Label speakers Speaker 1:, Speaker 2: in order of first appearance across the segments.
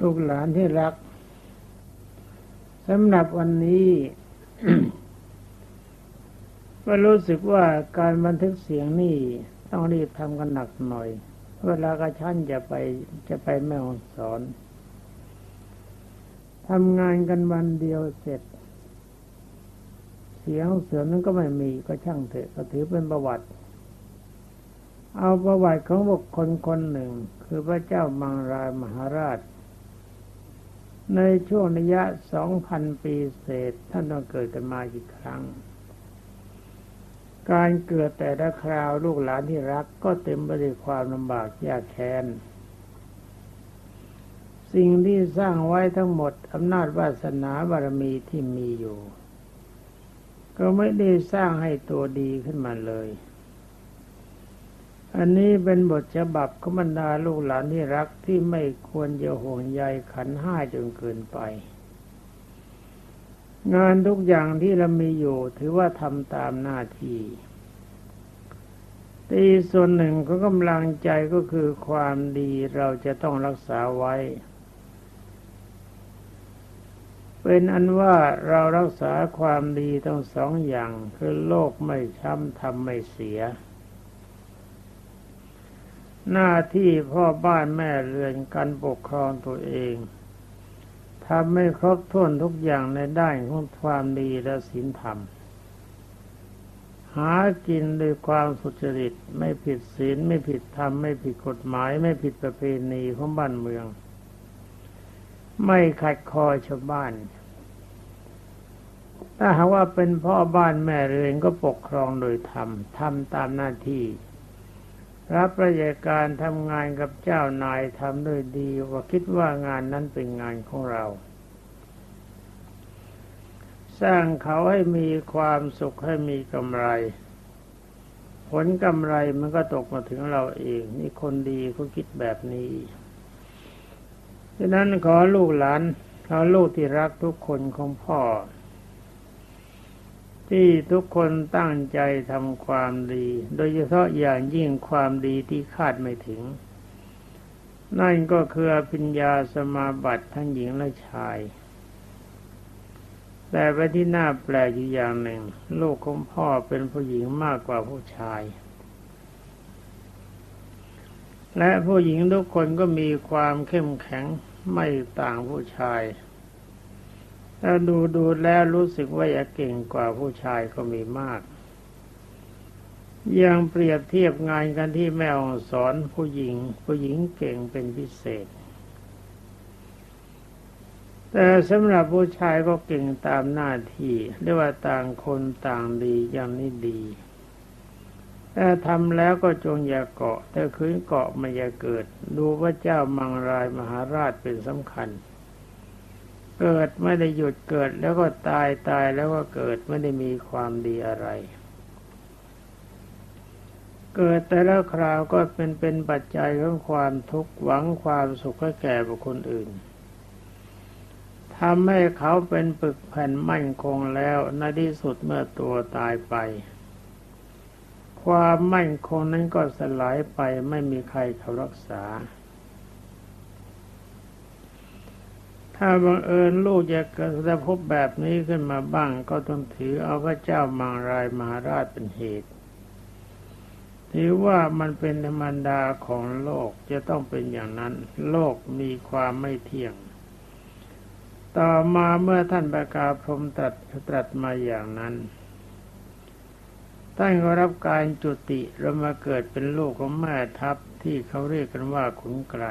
Speaker 1: ลูกหลานที่รักสำหรับวันนี้ ก็รู้สึกว่าการบันทึกเสียงนี่ต้องรีบทำกันหนักหน่อย เวลากระชั้นจะไปจะไปแม่ฮ่องสอนทำงานกันวันเดียวเสร็จ เสียงเสือนั้นก็ไม่มีก็ช่างเถอะก็ถือเป็นประวัติ เอาประวัติของบุคคลคนหนึ่ง คือพระเจ้ามังรายมหาราช ในช่วงระยะสองพันปีเศษท่านต้องเกิดกันมากี่ครั้ง การเกิดแต่ละคราวลูกหลานที่รักก็เต็มไปด้วยความลำบากยากแค้น สิ่งที่สร้างไว้ทั้งหมดอำนาจวาสนาบารมีที่มีอยู่ ก็ไม่ได้สร้างให้ตัวดีขึ้นมาเลย อันนี้เป็นบทฉบับขบรรดาลูกหลานที่รักที่ไม่ควรจะห่วงใยขันห้าจนเกินไป งานทุกอย่างที่เรามีอยู่ถือว่าทำตามหน้าที่ตีส่วนหนึ่งของกำลังใจก็คือความดีเราจะต้องรักษาไว้ เป็นอันว่าเรารักษาความดีทั้งสองอย่างคือโลกไม่ช้ำทำไม่เสีย หน้าที่พ่อบ้านแม่เรือนการปกครองตัวเองทำไม่ครบถ้วนทุกอย่างในด้านของความดีและศีลธรรม หากินด้วยความสุจริตไม่ผิดศีลไม่ผิดธรรมไม่ผิดกฎหมาย ไม่ผิดประเพณีของบ้านเมือง ไม่ขัดคอชาวบ้าน ถ้าหากว่าเป็นพ่อบ้านแม่เรือนก็ปกครองโดยธรรมทำตามหน้าที่ รับราชการทำงานกับเจ้านายทำด้วยดีว่าคิดว่างานนั้นเป็นงานของเรา สร้างเขาให้มีความสุขให้มีกำไร ผลกำไรมันก็ตกมาถึงเราเอง นี่คนดีเขาคิดแบบนี้ฉะนั้นขอลูกหลานขอลูกที่รักทุกคนของพ่อ ที่ทุกคนตั้งใจทำความดี โดยเฉพาะอย่างยิ่งความดีที่คาดไม่ถึง นั่นก็คือปัญญาสมาบัติทั้งหญิงและชาย แต่ไปที่น่าแปลกอยู่อย่างหนึ่ง ลูกของพ่อเป็นผู้หญิงมากกว่าผู้ชาย และผู้หญิงทุกคนก็มีความเข้มแข็งไม่ต่างผู้ชาย ถ้าดูดูแล้วรู้สึกว่าอยากเก่งกว่าผู้ชายก็มีมาก ยังเปรียบเทียบงานกันที่แม่องสอนผู้หญิง ผู้หญิงเก่งเป็นพิเศษ แต่สำหรับผู้ชายก็เก่งตามหน้าที่เรียกว่าต่างคนต่างดีอย่างนี้ดีถ้าทำแล้วก็จงอย่าเกาะถ้าคืนเกาะไม่อย่าเกิด ดูพระเจ้ามังรายมหาราชเป็นสำคัญ เกิดไม่ได้หยุดเกิดแล้วก็ตายตายแล้วก็เกิดไม่ได้มีความดีอะไร เกิดแต่ละคราวก็เป็นเป็นปัจจัยของความทุกข์หวังความสุขให้แก่บุคคลอื่นทำให้เขาเป็นปึกแผ่นมั่นคงแล้วในที่สุดเมื่อตัวตายไป ความมั่นคงนั้นก็สลายไปไม่มีใครเขารักษา ถ้าบังเอิญลูกจะเกิดพบแบบนี้ขึ้นมาบ้าง ก็ต้องถือเอาพระเจ้ามังรายมหาราชเป็นเหตุ ถือว่ามันเป็นธรรมดาของโลกจะต้องเป็นอย่างนั้น โลกมีความไม่เที่ยง ต่อมาเมื่อท่านประกาศพรมตรัสตรัสมาอย่างนั้นท่านก็รับการจุติเรามาเกิดเป็นลูกของแม่ทัพที่เขาเรียกกันว่าขุนไกร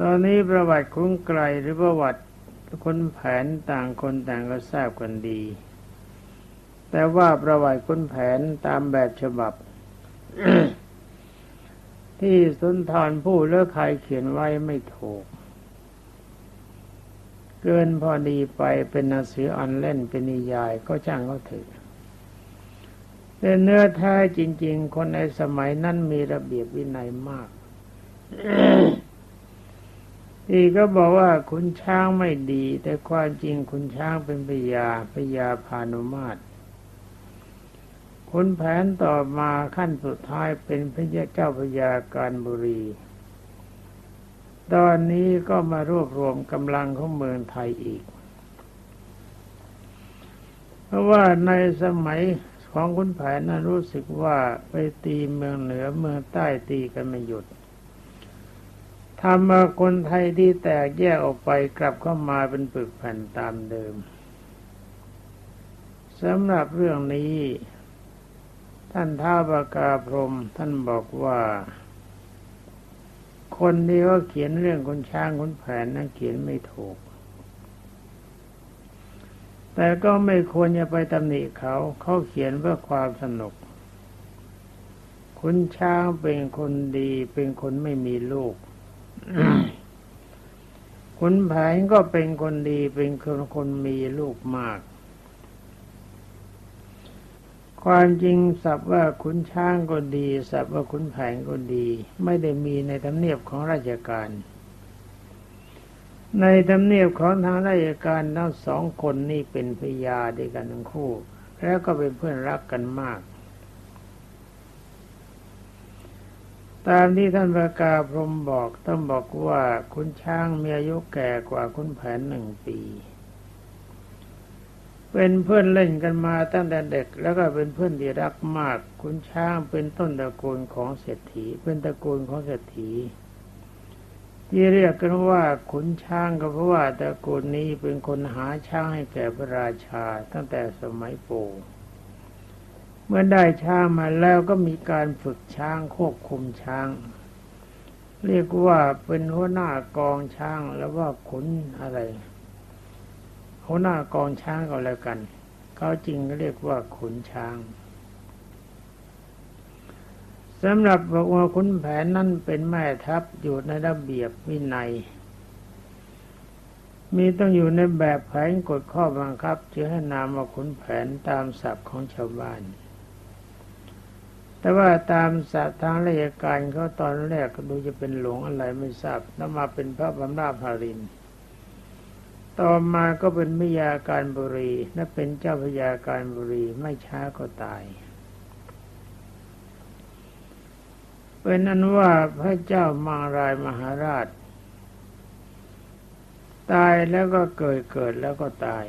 Speaker 1: ตอนนี้ประวัติขุนไกรหรือประวัติคนแผนต่างคนต่างก็ทราบกันดี แต่ว่าประวัติคุณแผนตามแบบฉบับ ที่สุนทรผู้เลือกใครเขียนไว้ไม่ถูก เกินพอดีไปเป็นหนังสืออันเล่นเป็นนิยายก็ช่างเขาเถอแต่เนื้อแท้จริง ๆ คนในสมัยนั้นมีระเบียบวินัยมาก ที่ก็บอกว่าขุนช้างไม่ดี แต่ความจริงขุนช้างเป็นพยาพยาพานุมาตรขุนแผนต่อมาขั้นสุดท้ายเป็นพระเจ้าพยาการบุรี ตอนนี้ก็มารวบรวมกำลังของเมืองไทยอีก เพราะว่าในสมัยของคุณแผนนั้นรู้สึกว่าไปตีเมืองเหนือเมืองใต้ตีกันไม่หยุด ทำมาคนไทยที่แตกแยกออกไปกลับเข้ามาเป็นปึกแผ่นตามเดิมสำหรับเรื่องนี้ ท่านท้าวากาพรมท่านบอกว่า คนที่เขาเขียนเรื่องคนช้างคนแผนนั้นเขียนไม่ถูก แต่ก็ไม่ควรจะไปตำหนิเขาเขาเขียนเพื่อความสนุกคุณช้างเป็นคนดีเป็นคนไม่มีลูก คุณแผนก็เป็นคนดีเป็นคนคนมีลูกมาก ความจริงสับว่าขุนช้างก็ดี สับว่าขุนแผนก็ดี ไม่ได้มีในทำเนียบของราชการ ในทำเนียบของทางราชการทั้งสองคนนี่เป็นพยาด้วยกันทั้งคู่ แล้วก็เป็นเพื่อนรักกันมาก ตามที่ท่านพระกาพรหมบอกต้องบอกว่าคุณช้างมีอายุแก่กว่าคุณแผนหนึ่งปี เป็นเพื่อนเล่นกันมาตั้งแต่เด็ก แล้วก็เป็นเพื่อนที่รักมาก คุณช้างเป็นต้นตระกูลของเศรษฐี เป็นตระกูลของเศรษฐี ที่เรียกกันว่าขุนช้างก็เพราะว่าตระกูลนี้เป็นคนหาช้างให้แก่พระราชาตั้งแต่สมัยปู่ มื่อได้ช้างมาแล้วก็มีการฝึกช้างควบคุมช้าง เรียกว่าเป็นหัวหน้ากองช้างแล้วว่าขุนอะไรหัวหน้ากองช้างก็แล้วกัน เขาจริงเรียกว่าขุนช้างสำหรับบอกว่าขุนแผนนั่นเป็นแม่ทัพอยู่ในระเบียบวินัย มีต้องอยู่ในแบบแผนกฎข้อบังคับจึงให้นามว่าขุนแผนตามศัพท์ของชาวบ้าน แต่ว่าตามศัพท์ทางราชการเขาตอนแรกดูจะเป็นหลวงอะไรไม่ทราบแล้วมาเป็นพระบรมราภารินทร์ต่อมาก็เป็นมิยาการบุรีและเป็นเจ้าพยาการบุรีไม่ช้าก็ตาย เป็นนั้นว่าพระเจ้ามางรายมหาราช ตายแล้วก็เกิดเกิดแล้วก็ตาย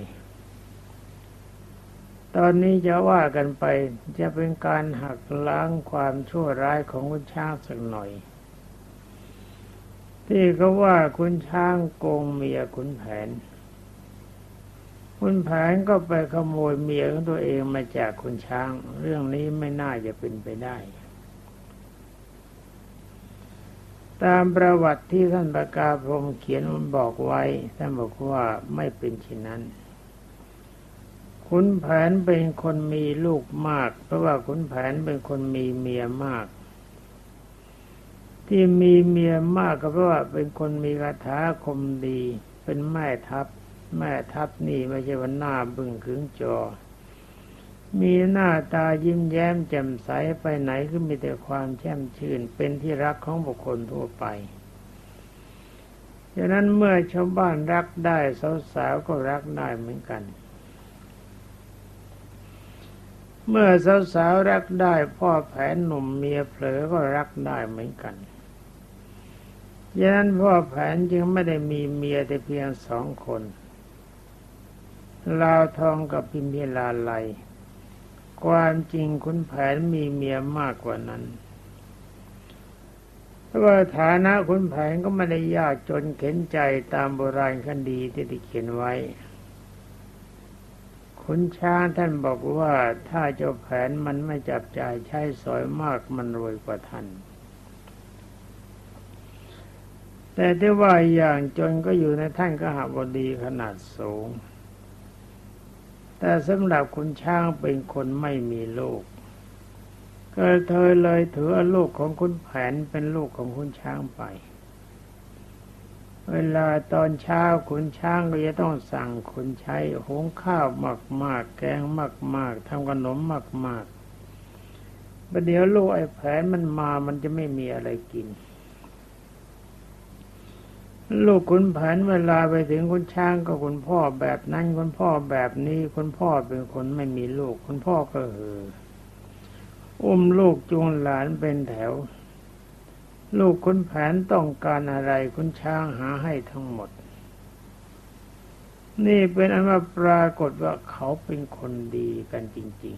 Speaker 1: ตอนนี้จะว่ากันไปจะเป็นการหักล้างความชั่วร้ายของคุณช้างสักหน่อย ที่เขาว่าคุณช้างโกงเมียคุณแผน คุณแผนก็ไปขโมยเมียของตัวเองมาจากคุณช้าง เรื่องนี้ไม่น่าจะเป็นไปได้ ตามประวัติที่ท่านประกาพรมเขียนมันบอกไว้ท่านบอกว่าไม่เป็นเช่นนั้น ขุนแผนเป็นคนมีลูกมาก เพราะว่าขุนแผนเป็นคนมีเมียมาก ที่มีเมียมากก็เพราะว่าเป็นคนมีคาถาคมดี เป็นแม่ทัพ แม่ทัพนี่ไม่ใช่ว่าหน้าบึ้งขึงจอ มีหน้าตายิ้มแย้มแจ่มใสไปไหนก็มีแต่ความแช่มชื่น เป็นที่รักของบุคคลทั่วไปดังนั้นเมื่อชาวบ้านรักได้สาวๆก็รักได้เหมือนกัน เมื่อสาวๆรักได้ พ่อแผนหนุ่มเมียเผลอก็รักได้เหมือนกันดังนั้นพ่อแผนจึงไม่ได้มีเมียแต่เพียงสองคน ลาวทองกับพิมพิลาไลความจริงคุณแผนมีเมียมากกว่านั้นเพราะว่าฐานะคุณแผนก็ไม่ได้ยากจนเข็นใจตามโบราณคดีที่ได้เขียนไว้ คุณช้างท่านบอกว่าถ้าเจ้าแผนมันไม่จับจ่ายใช้สอยมากมันรวยกว่าท่าน แต่ที่ว่าอย่างจนก็อยู่ในท่านก็หาบดีขนาดสูง แต่สำหรับคุณช้างเป็นคนไม่มีลูก ก็เธอเลยถือลูกของคุณแผนเป็นลูกของคุณช้างไป เวลาตอนเช้าคุณช้างก็จะต้องสั่งคุณใช้หุงข้าวมากๆ แกงมากๆทำขนมมากๆประเดี๋ยวลูกไอ้แผนมันมามันจะไม่มีอะไรกิน ลูกคุณแผนเวลาไปถึงคุณช้างก็คุณพ่อแบบนั้นคุณพ่อแบบนี้คุณพ่อเป็นคนไม่มีลูกคุณพ่อก็เอออุ้มลูกจูงหลานเป็นแถว ลูกคุณแผนต้องการอะไรคุณช้างหาให้ทั้งหมด นี่เป็นอันว่าปรากฏว่าเขาเป็นคนดีกันจริง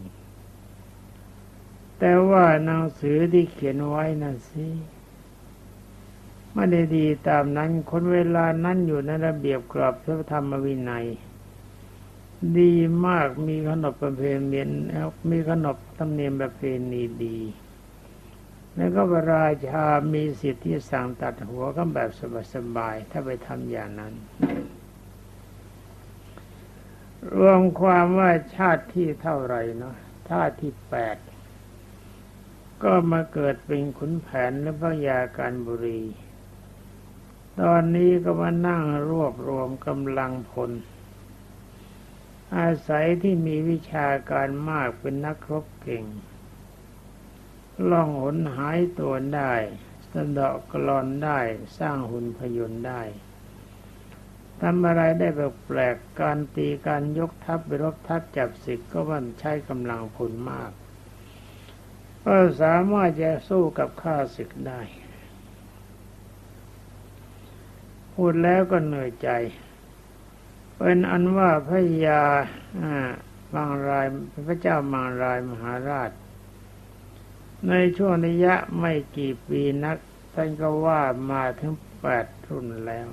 Speaker 1: ๆ แต่ว่าหนังสือที่เขียนไว้นั่นสิไม่ได้ดีตามนั้นคนเวลานั้นอยู่ในระเบียบกรอบพระธรรมวินัย ดีมากมีขนบประเพณีมีขนบธรรมเนียมประเพณีดี แล้วก็พระราชามีสิทธิ์ที่สั่งตัดหัวก็แบบสบายๆถ้าไปทำอย่างนั้น รวมความว่าชาติที่เท่าไรเนาะชาติที่แปดก็มาเกิดเป็นขุนแผนและพระยาการบุรี ตอนนี้ก็มานั่งรวบรวมกำลังพล อาศัยที่มีวิชาการมากเป็นนักรบเก่ง ล่องหนหายตัวได้สะเดาะกรอนได้ สร้างหุ่นพยนต์ได้ทำอะไรได้แปลกๆการตีการยกทัพไปรบทัพจับศึกก็มันใช้กำลังพลมาก ก็สามารถจะสู้กับข้าศึกได้ พูดแล้วก็เหนื่อยใจ เป็นอันว่าพระยาบางรายพระเจ้าบางรายมหาราช ในช่วงนิยะไม่กี่ปีนัก ท่านก็ว่ามาถึงแปดรุ่นแล้ว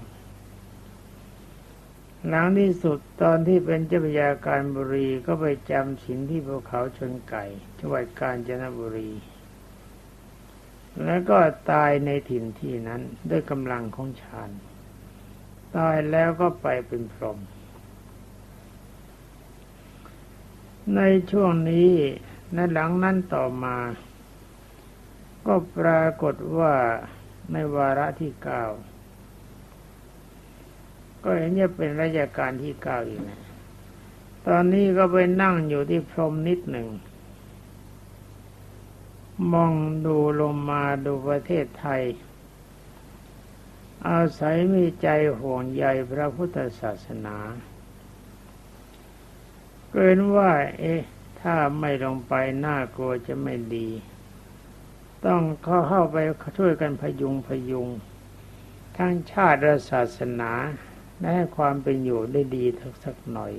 Speaker 1: หลังที่สุดตอนที่เป็นเจ้าพยาการบุรีก็ไปจำศีลที่ภูเขาชนไก่จังหวัดกาญจนบุรี แล้วก็ตายในถิ่นที่นั้นด้วยกำลังของฌานตายแล้วก็ไปเป็นพรหมในช่วงนี้ในหลังนั้นต่อมา ก็ปรากฏว่าในวาระที่เก้าก็เห็นจะเป็นราชการที่เก้าอีกนะตอนนี้ก็ไปนั่งอยู่ที่พรมนิดหนึ่ง มองดูลงมาดูประเทศไทย อาศัยมีใจห่วงใยพระพุทธศาสนาเกินว่า เอ๊ะ ถ้าไม่ลงไปน่ากลัวจะไม่ดี ต้องเข้าเข้าไปช่วยกันพยุงพยุง ทั้งชาติและศาสนาและให้ความเป็นอยู่ได้ดีสักหน่อย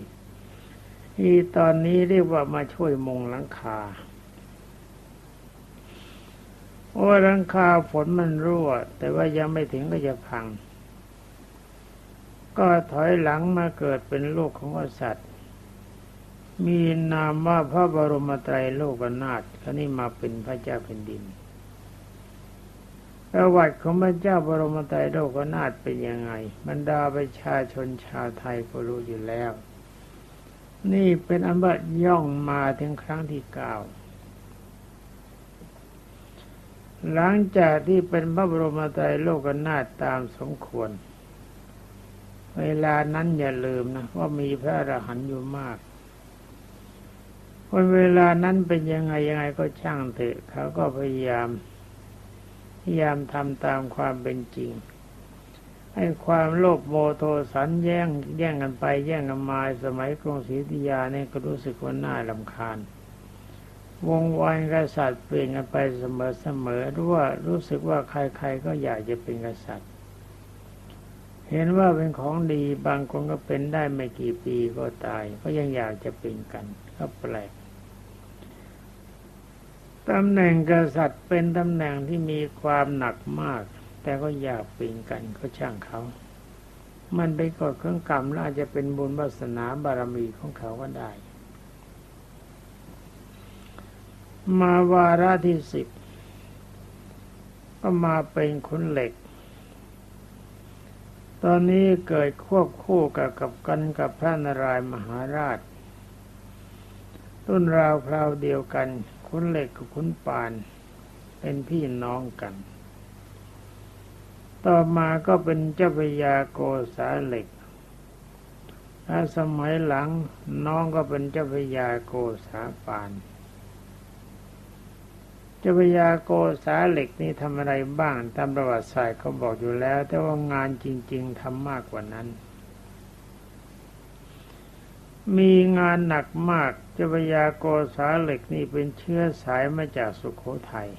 Speaker 1: ที่ตอนนี้เรียกว่ามาช่วยมงหลังคาโอ้หลังคาฝนมันรั่ว แต่ว่ายังไม่ถึงก็จะพัง ก็ถอยหลังมาเกิดเป็นลูกของกษัตริย์ มีนามว่าพระบรมไตรโลกนาถคนี้มาเป็นพระเจ้าแผ่นดิน ประวัติของพระเจ้าบรมไตรโลกนาถเป็นยังไง บรรดาประชาชนชาวไทยก็รู้อยู่แล้ว นี่เป็นอันบัย่องมาถึงครั้งที่เก้าหลังจากที่เป็นพระบรมไตรโลกนาถตามสมควร เวลานั้นอย่าลืมนะว่ามีพระอรหันต์อยู่มากคนเวลานั้นเป็นยังไงยังไงก็ช่างเถอะเขาก็พยายาม พยายามทำตามความเป็นจริงให้ความโลภโมโทสันแย่งแย่งกันไปแย่งกันมาสมัยกรุงศรีอยุธยาเนี่ยก็รู้สึกว่าน่าลำคาญ วงวานกษัตริย์เปลี่ยนกันไปเสมอเสมอรู้ว่ารู้สึกว่าใครๆก็อยากจะเป็นกษัตริย์ เห็นว่าเป็นของดีบางคนก็เป็นได้ไม่กี่ปีก็ตาย ก็ยังอยากจะเป็นกันก็แปลก ตำแหน่งกษัตริย์เป็นตำแหน่งที่มีความหนักมาก แต่ก็อยากปีนกันก็ช่างเขา มันเป็นกฎเครื่องกรรมและอาจจะเป็นบุญวาสนาบารมีของเขาก็ได้ มาวาระที่สิบก็มาเป็นขุนเหล็ก ตอนนี้เกิดควบคู่กับกับกันกับพระนารายมหาราชต้นราวคราวเดียวกัน ขุนเหล็กกับขุนปาน เป็นพี่น้องกัน ต่อมาก็เป็นเจ้าพยาโกษาเหล็กและสมัยหลังน้องก็เป็นเจ้าพยาโกษาปาน เจ้าพยาโกษาเหล็กนี่ทำอะไรบ้างตามประวัติศาสตร์เขาบอกอยู่แล้ว แต่ว่างานจริง ๆทำมากกว่านั้น มีงานหนักมากเจ้าพยาโกษาเหล็กนี่เป็นเชื้อสายมาจากสุขโขทยัย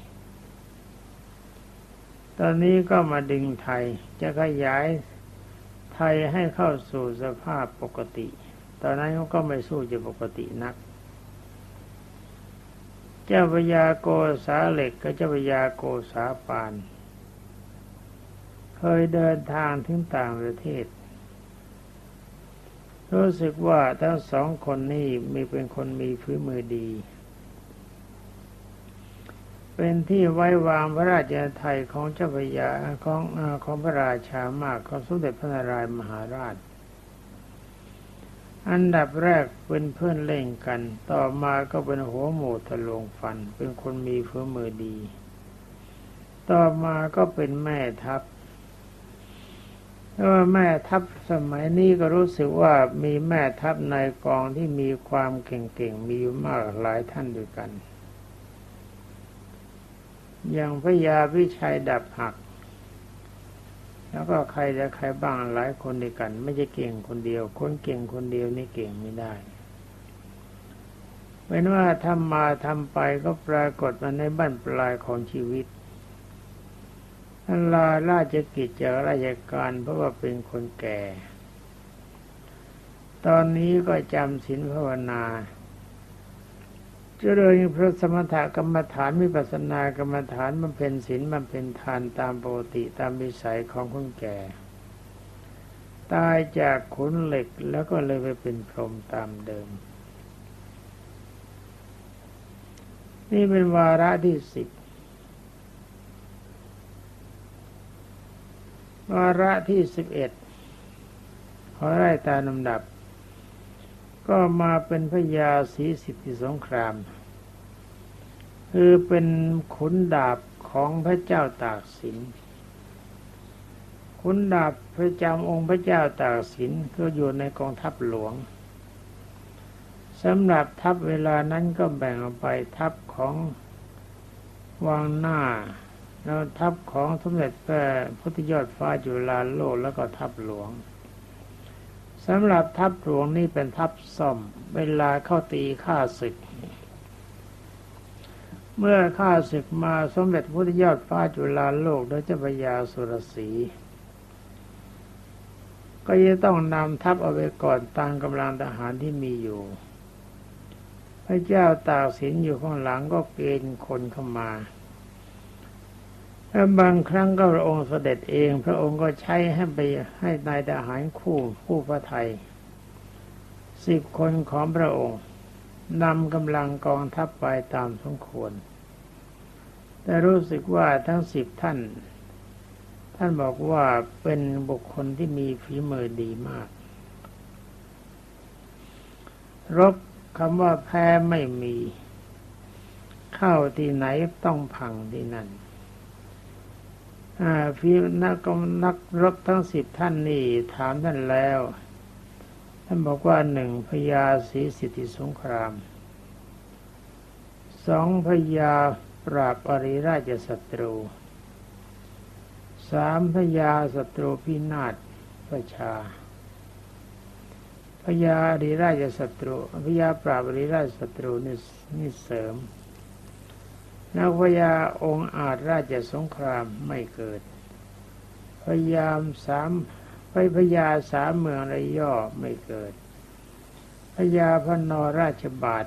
Speaker 1: ตอนนี้ก็มาดึงไทยจะขยายไทยให้เข้าสู่สภาพปกติ ตอนนั้นเขาก็ไม่สู้จะปกตินัก เจ้าพญาโกษาเหล็กกับเจ้าพญาโกษาปาน เคยเดินทางถึงต่างประเทศ รู้สึกว่าทั้งสองคนนี้มีเป็นคนมีฝีมือดี เป็นที่ไว้วางพระราชาไทยของเจ้าพระยาของอของพระราชามากของสมเด็จพระนารายณ์มหาราช อันดับแรกเป็นเพื่อนเล่นกัน ต่อมาก็เป็นหัวหมูทะลวงฟัน เป็นคนมีฝีมือดี ต่อมาก็เป็นแม่ทัพ แล้วแม่ทัพสมัยนี้ก็รู้สึกว่ามีแม่ทัพในกองที่มีความเก่งๆ มีอยู่มากหลายท่านด้วยกัน อย่างพระยาพิชัยดับหัก แล้วก็ใครจะใครบ้างหลายคนด้วยกัน ไม่ใช่เก่งคนเดียว คนเก่งคนเดียวนี่เก่งไม่ได้เป็นว่าทำมาทำไปก็ปรากฏมาในบ้านปลายของชีวิต ลาราชกิจจากราชการเพราะว่าเป็นคนแก่ ตอนนี้ก็จำศีลภาวนาเจริญพระสมถกรรมฐานวิปัสสนากรรมฐานมันเป็นศีลมันเป็นทานตามปกติตามวิสัยของคนแก่ ตายจากขุนเหล็กแล้วก็เลยไปเป็นพรหมตามเดิม นี่เป็นวาระที่สิบ วาระที่สิบเอ็ดขอไล่ตามลำดับ ก็มาเป็นพระยาศรีสิทธิสงคราม คือเป็นขุนดาบของพระเจ้าตากสินขุนดาบพระจำองค์พระเจ้าตากสินก็อยู่ในกองทัพหลวงสำหรับทัพเวลานั้นก็แบ่งออกไปทัพของวังหน้า แล้วทัพของสมเด็จพระพุทธยอดฟ้าจุฬาโลกแล้วก็ทัพหลวงสำหรับทัพหลวงนี่เป็นทัพซ่อม เวลาเข้าตีข้าศึก เมื่อข้าศึกมาสมเด็จพุทธยอดฟ้าจุฬาโลกโดยเจ้าพระยาสุรศีก็จะต้องนำทัพเอาไว้ก่อนตามกำลังทหารที่มีอยู่ พระเจ้าตากสินอยู่ข้างหลังก็เกณฑ์คนเข้ามา และบางครั้งก็พระองค์เสด็จเอง พระองค์ก็ใช้ให้ไปให้นายทหารคู่คู่พระไทยสิบคนของพระองค์นำกำลังกองทัพไปตามสมควร แต่รู้สึกว่าทั้งสิบท่าน ท่านบอกว่าเป็นบุคคลที่มีฝีมือดีมาก รบคำว่าแพ้ไม่มี เข้าที่ไหนต้องพังที่นั่น ฟีนักนักรบทั้งสิบท่านนี่ถามท่านแล้ว ท่านบอกว่าหนึ่งพญาศรีสิทธิสงครามสองพญาปราบอริราชศัตรูสามพญาศัตรูพินาศประชาพญาอริราชศัตรูพญาปราบอริราชศัตรูนี่นี่เสริม นักพญาองค์อาจราชสงครามไม่เกิด พยายามสามไปพญาสามเมืองระย่อไม่เกิดพญาพนอราชบาท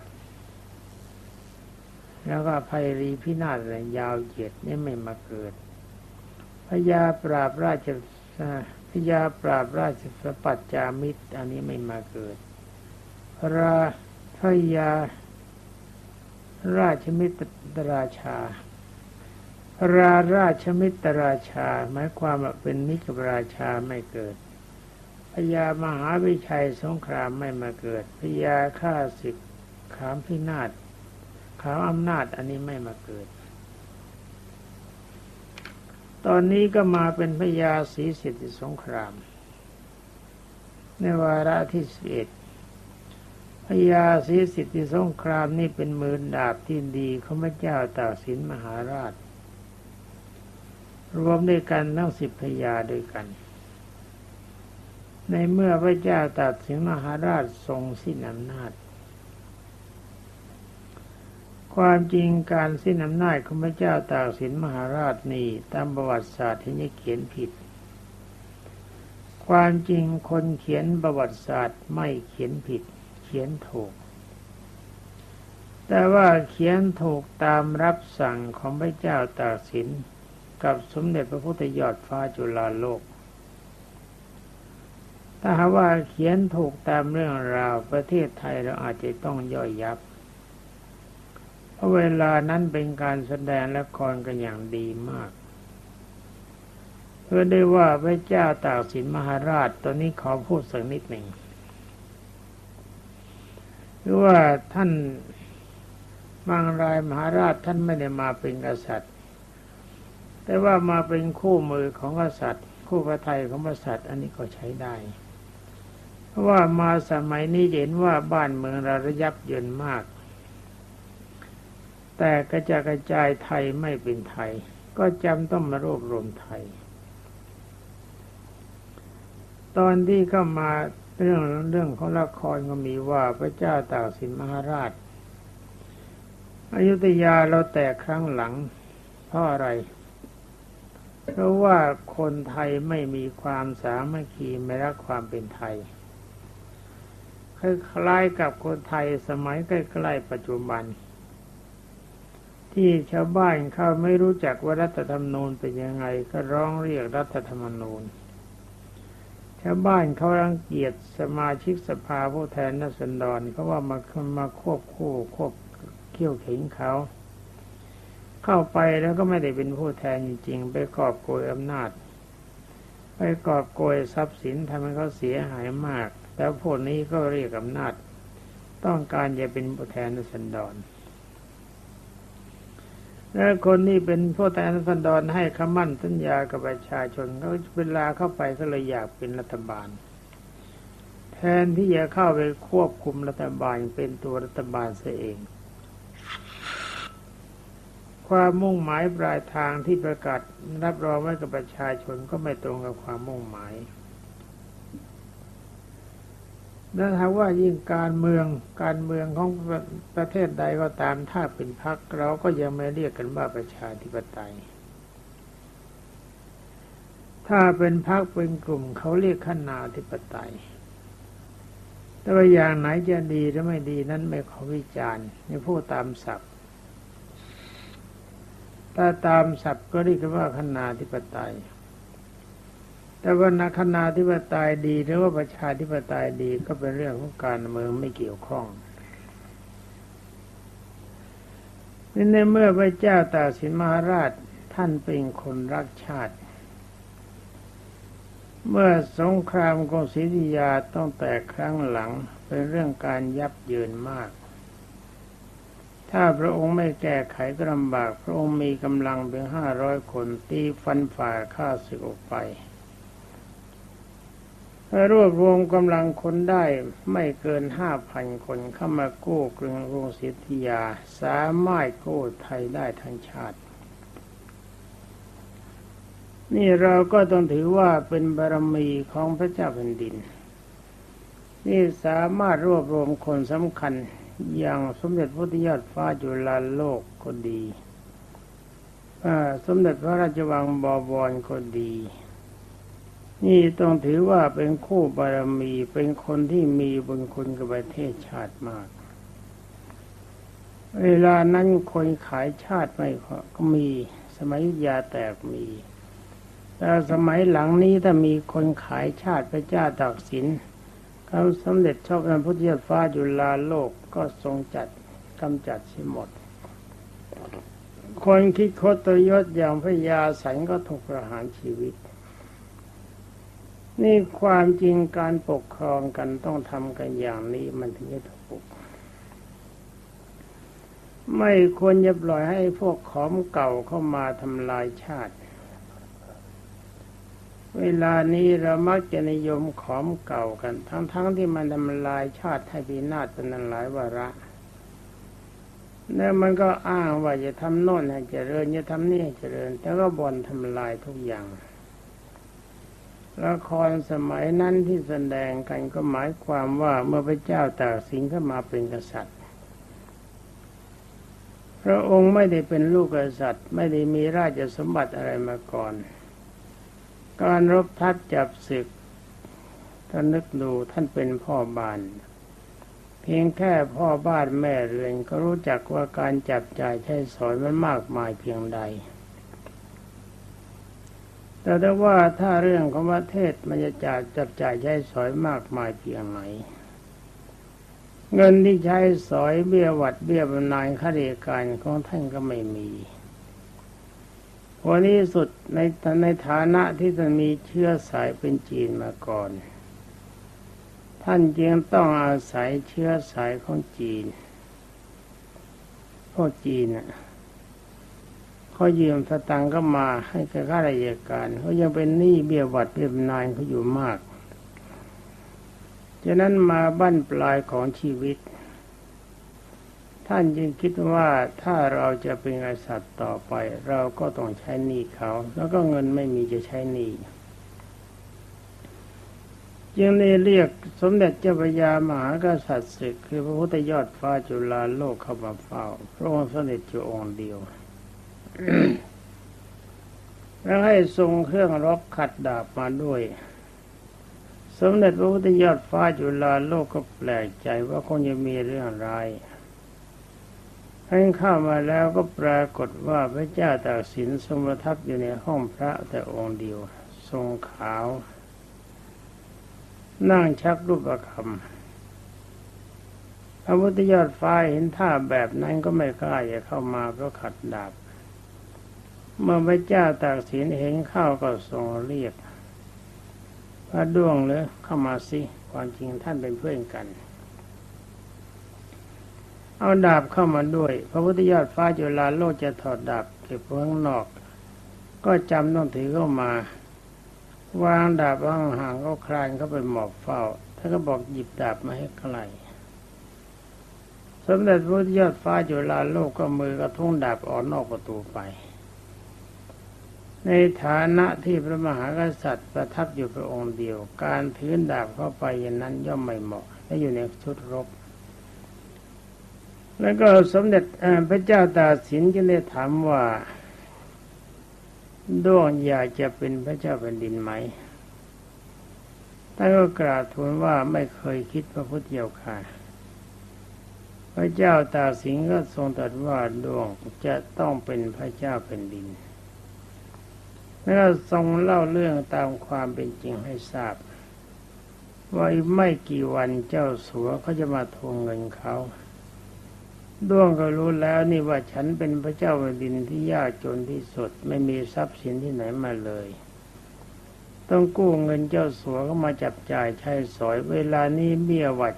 Speaker 1: แล้วก็ภัยรีพินาศยาวเหยียดนี่ไม่มาเกิดพญาปราบราชพญาปราบราชสปัจจามิตร อันนี้ไม่มาเกิด พระพญา ราชมิตรราชาพระราชมิตรราชา หมายความว่าเป็นมิตรราชาไม่เกิดพญามหาวิชัยสงครามไม่มาเกิดพญาข้าศึกขามพินาศขามอำนาจอันนี้ไม่มาเกิด ตอนนี้ก็มาเป็นพญาศรีสิทธิสงคราม ในวาระที่สิบเอ็ด พญาศรีสิทธิสงครามนี่เป็นมือดาบที่ดีของพระเจ้าตากสินมหาราช รวมด้วยกันทั้งสิบพญาด้วยกัน ในเมื่อพระเจ้าตากสินมหาราชทรงสิ้นอำนาจ ความจริงการสิ้นอำนาจของพระเจ้าตากสินมหาราชนี่ตามประวัติศาสตร์ที่เขียนผิด ความจริงคนเขียนประวัติศาสตร์ไม่เขียนผิด ขียนถูก แต่ว่าเขียนถูกตามรับสั่งของพระเจ้าตากสินกับสมเด็จพระพุทธยอดฟ้าจุฬาโลก ถ้าหากว่าเขียนถูกตามเรื่องราวประเทศไทยเราอาจจะต้องย่อยยับ เพราะเวลานั้นเป็นการแสดงละครกันอย่างดีมากเพื่อได้ว่าพระเจ้าตากสินมหาราชตอนนี้ขอพูดสักนิดหนึ่ง คือว่าท่านบางรายมหาราชท่านไม่ได้มาเป็นกษัตริย์ แต่ว่ามาเป็นคู่มือของกษัตริย์ คู่พระไทยของกษัตริย์ อันนี้ก็ใช้ได้ เพราะว่ามาสมัยนี้เห็นว่าบ้านเมืองเราระยับเยินมาก แต่กระจายกระจายไทยไม่เป็นไทย ก็จำต้องมารวบรวมไทย ตอนที่เข้ามา เรื่องเรื่องของละครก็มีว่าพระเจ้าตากสินมหาราชอยุธยาเราแตกครั้งหลังเพราะอะไร เพราะว่าคนไทยไม่มีความสามัคคีไม่รักความเป็นไทยคล้ายๆกับคนไทยสมัยใกล้ๆปัจจุบัน ที่ชาวบ้านเขาไม่รู้จักว่ารัฐธรรมนูญเป็นยังไงก็ร้องเรียกรัฐธรรมนูญ ชาวบ้านเขารังเกียจสมาชิกสภาผู้แทนนัสดรเขาว่ามามาควบคู่ควบเขี่ยวเข็งเขา เข้าไปแล้วก็ไม่ได้เป็นผู้แทนจริงๆ ไปกอบโกยอำนาจ ไปกอบโกยทรัพย์สินทำให้เขาเสียหายมาก แล้วพวกนี้ก็เรียกอำนาจ ต้องการจะเป็นผู้แทนนัสันดร แล้วคนนี้เป็นผู้แทนนัสันดรให้คำมั่นสัญญากับประชาชนเขาเวลาเข้าไปก็เลยอยากเป็นรัฐบาล แทนที่จะเข้าไปควบคุมรัฐบาลเป็นตัวรัฐบาลเสียเอง ความมุ่งหมายปลายทางที่ประกาศรับรองไว้กับประชาชนก็ไม่ตรงกับความมุ่งหมาย แล้วถ้าว่ายิ่งการเมืองการเมืองของประเทศใดก็ตามถ้าเป็นพรรคเราก็ยังไม่เรียกกันว่าประชาธิปไตย ถ้าเป็นพรรคเป็นกลุ่มเขาเรียกขนาธิปไตย แต่ว่าอย่างไหนจะดีหรือไม่ดีนั้นไม่ขอวิจารณ์ในี่พูดตามศัพท์ถ้าตามศัพท์ก็เรียกว่าขนาธิปไตย แต่ว่านักนาธิปไตยดี หรือว่าประชาธิปไตยดีก็เป็นเรื่องของการเมืองไม่เกี่ยวข้องในเมื่อพระเจ้าตากสินมหาราชท่านเป็นคนรักชาติ เมื่อสงครามกรุงศรีอยุธยาต้องแตกครั้งหลังเป็นเรื่องการยับเยินมาก ถ้าพระองค์ไม่แก้ไขก็ลำบาก พระองค์มีกำลังเพียงห้าร้อยคนตีฟันฝ่าข้าศึกออกไป รวบรวมกำลังคนได้ไม่เกินห้าพันคนเข้ามากู้กรุงรุงศรีอยุธยา สามารถกู้ไทยได้ทั้งชาติ นี่เราก็ต้องถือว่าเป็นบารมีของพระเจ้าแผ่นดิน นี่สามารถรวบรวมคนสำคัญอย่างสมเด็จพระพุทธยอดฟ้าจุฬาโลกก็ดีสมเด็จพระราชวังบวรก็ดี นี่ต้องถือว่าเป็นคู่บารมีเป็นคนที่มีบุญคุณกับประเทศชาติมาก เวลานั้นคนขายชาติไม่ก็มีสมัยยาแตกมีแต่สมัยหลังนี้ถ้ามีคนขายชาติพระเจ้าตากสินเขาสมเด็จชอบพระพุทธยอดฟ้าจุฬาโลกก็ทรงจัดกำจัดสิหมด คนคิดโคตรยศอย่างพระยาสันก็ถูกประหารชีวิต นี่ความจริงการปกครองกันต้องทำกันอย่างนี้มันถึงจะถูก ไม่ควรจะปล่อยให้พวกขอมเก่าเข้ามาทำลายชาติ เวลานี้เรามักจะนิยมขอมเก่ากัน ทั้งๆทที่มันทำลายชาติให้พินาศเป็นหลายวาระแล้วมันก็อ้างว่าจะทำโน่นให้เจริญจะทำนี่ให้เจริญ แต่ก็บ่นทำลายทุกอย่าง ละครสมัยนั้นที่แสดงกันก็หมายความว่าเมื่อพระเจ้าตากสินเข้ามาเป็นกษัตริย์ พระองค์ไม่ได้เป็นลูกกษัตริย์ ไม่ได้มีราชสมบัติอะไรมาก่อน การรบทัพจับศึกท่านนึกดูท่านเป็นพ่อบ้าน เพียงแค่พ่อบ้านแม่เรือนก็รู้จักว่าการจับจ่ายใช้สอยมันมากมายเพียงใด แต่ถ้ว่าถ้าเรื่องของประเทศมันจะจ่ายจับจ่ายใช้สอยมากมายเพียงไหน เงินที่ใช้สอยเบี้ยหวัดเบี้ยบำนาญข้าราชการของท่านก็ไม่มีวันนี้สุดในในฐานะที่ท่านมีเชื้อสายเป็นจีนมาก่อน ท่านจึงต้องอาศัยเชื้อสายของจีนพวกจีนน่ะ เขายืมสตังค์ก็มาให้กับข้าราชการเขายังเป็นหนี้เบี้ยหวัดเบี้ยบนาญเขาอยู่มากฉะนั้นมาบั้นปลายของชีวิต ท่านจึงคิดว่าถ้าเราจะเป็นกษัตริย์ต่อไป เราก็ต้องใช้หนี้เขา แล้วก็เงินไม่มีจะใช้หนี้จึงได้เรียกสมเด็จเจ้าพระยามหากษัตริย์ศึกคือพระพุทธยอดฟ้าจุฬาโลกเข้ามาเฝ้าพระองค์เสด็จอยู่องค์เดียว แล้วให้ทรงเครื่องรบขัดดาบมาด้วย สมเด็จพระพุทธยอดฟ้าจุฬาโลกก็แปลกใจว่าคงจะมีเรื่องร้ายให้เข้ามาแล้วก็ปรากฏว่าพระเจ้าตากสินทรงประทับอยู่ในห้องพระแต่องค์เดียว ทรงขาว นั่งชักรูปประคำพระพุทธยอดฟ้าเห็นท่าแบบนั้นก็ไม่กล้าจะเข้ามาเพราะขัดดาบ เมื่อพระเจ้าตากสินเห็นเข้าก็ทรงเรียก พระดวงเลยเข้ามาสิความจริงท่านเป็นเพื่อนกัน เอาดาบเข้ามาด้วย พระพุทธยอดฟ้าจุฬาโลกจะถอดดาบเก็บไว้ข้างนอก ก็จำต้องถือเข้ามา วางดาบว่างห่างก็คลานเข้าไปหมอบเฝ้าท่านก็บอกหยิบดาบมาให้ใกล้สมเด็จพระพุทธยอดฟ้าจุฬาโลกก็มือกระทุ่งดาบออกนอกประตูไป ในฐานะที่พระมหากษัตริย์ประทับอยู่พระองค์เดียว การถือดาบเข้าไปอย่างนั้นย่อมไม่เหมาะและอยู่ในชุดรบ แล้วก็สมเด็จพระเจ้าตาสินจึงได้ถามว่าด้วงอยากจะเป็นพระเจ้าแผ่นดินไหมท่านก็กราบทูลว่าไม่เคยคิดพระพุทธเจ้าค่ะ พระเจ้าตาสินก็ทรงตรัสว่าดวงจะต้องเป็นพระเจ้าแผ่นดิน แล้วทรงเล่าเรื่องตามความเป็นจริงให้ทราบ ว่าไม่กี่วันเจ้าสัวเขาจะมาทวงเงินเขาด้วงก็รู้แล้วนี่ว่าฉันเป็นพระเจ้าแผ่นดินที่ยากจนที่สุด ไม่มีทรัพย์สินที่ไหนมาเลย ต้องกู้เงินเจ้าสัวก็มาจับจ่ายใช้สอยเวลานี้เบี้ยวัด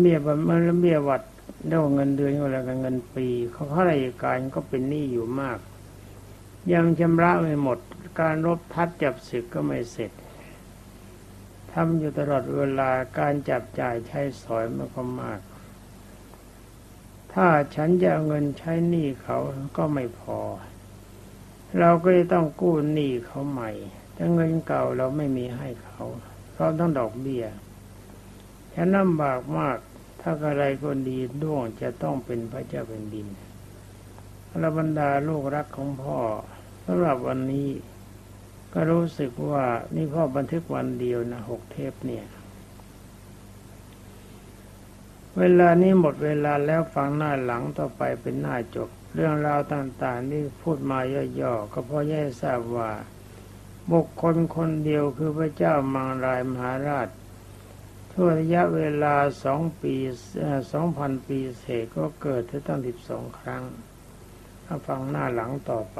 Speaker 1: เบี้ยบัมันเบี้ยวัดเรียกเงินเดือนก็แล้วกันเงินปีเขาข้าราชการก็เป็นหนี้อยู่มาก ยังชำระไม่หมด การรบทัพจับศึกก็ไม่เสร็จทำอยู่ตลอดเวลาการจับจ่ายใช้สอยมันก็มาก ถ้าฉันจะเอาเงินใช้หนี้เขาก็ไม่พอ เราก็จะต้องกู้หนี้เขาใหม่แต่เงินเก่าเราไม่มีให้เขาเพราะต้องดอกเบี้ยฉันลำบากมาก ถ้าอะไรก็ดีด้วงจะต้องเป็นพระเจ้าแผ่นดินระบรรดาลูกรักของพ่อ สำหรับวันนี้ก็รู้สึกว่านี่พ่อบันทึกวันเดียวนะหกเทปเนี่ย เวลานี้หมดเวลาแล้วฟังหน้าหลังต่อไปเป็นหน้าจบ เรื่องราวต่างๆที่พูดมาย่อๆก็เพราะแย่ทราบว่า บุคคลคนเดียวคือพระเจ้ามังรายมหาราชทั่วระยะเวลาสองปีสองพันปีเศษก็เกิดถึงตั้งสิบสองครั้งถ้าฟังหน้าหลังต่อไป